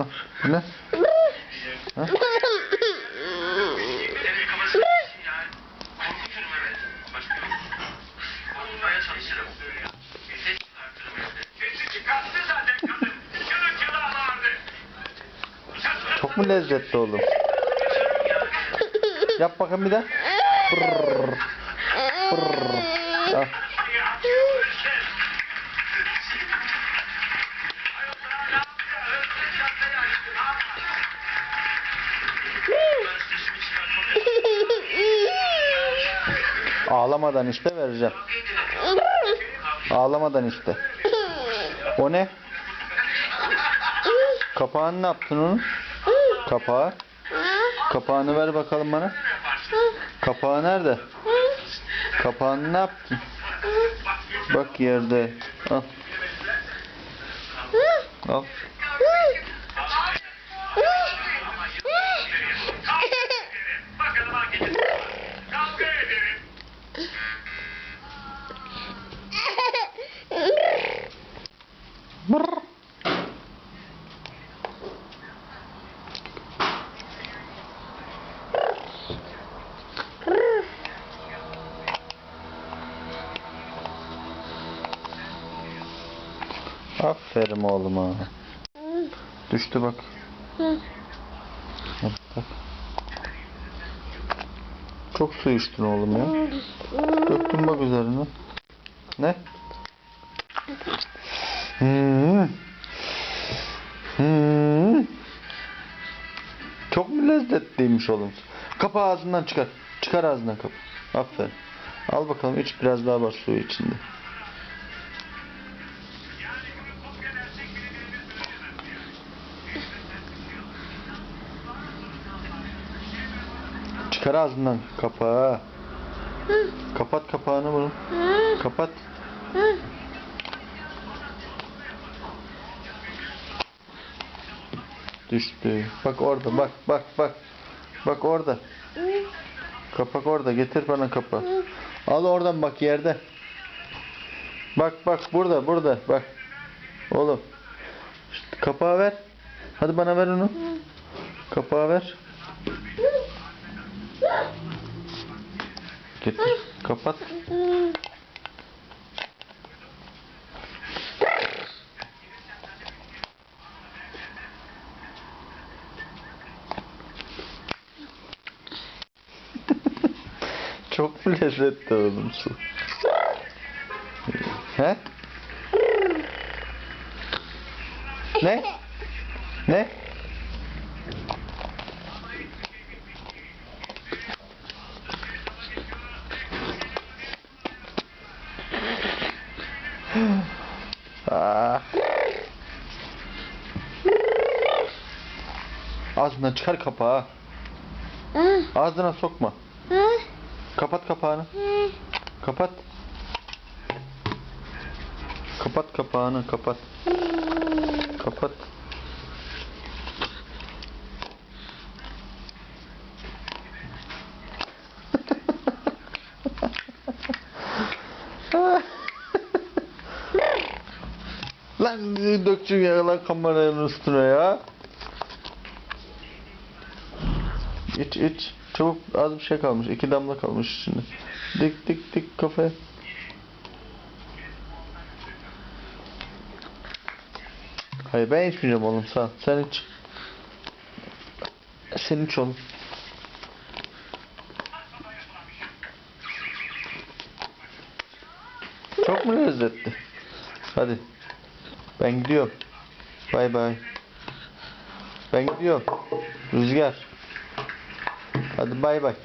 Ha, ne? Ha? Çok mu lezzetli oğlum? Yap bakayım bir de. Brrr. Brrr. Ah. Ağlamadan işte vereceğim. Ağlamadan işte. O ne? Kapağını ne yaptın onun? Kapağı. Kapağını ver bakalım bana. Kapağı nerede? Kapağını ne yaptın? Bak yerde. Al. Al. Aferin oğluma. Düştü bak. Bak, bak. Çok su içtin oğlum ya. Döktün bak üzerine. Ne? Hmm. Hmm. Çok mu lezzetliymiş oğlum? Kapı ağzından çıkar. Çıkar ağzından kapı. Aferin. Al bakalım iç biraz daha var suyu içinde. Çıkar ağzından kapağı. Kapat kapağını bunu. Kapat. Düştü. Bak orada bak bak bak. Bak orada. Kapak orada. Getir bana kapağı. Al oradan bak yerde. Bak bak burada burada bak. Oğlum. İşte kapağı ver. Hadi bana ver onu. Kapağı ver. Getir. Kapat. Çok mu lezzetli oğlum su? He? Ne? Ne? Ağzından çıkar kapağı. Ağzına sokma. Kapat kapağını. Kapat. Kapat kapağını kapat. Kapat. lan dökçüm ya lan kameranın üstüne ya. İç iç. Çabuk az bir şey kalmış. iki damla kalmış içinde. Dik dik dik kafaya. Hayır ben içmeyeceğim oğlum ol. Sen iç. Sen iç oğlum. Çok mu lezzetli? Hadi. Ben gidiyorum. Bay bay. Ben gidiyorum. Rüzgar. Hadi bay bay.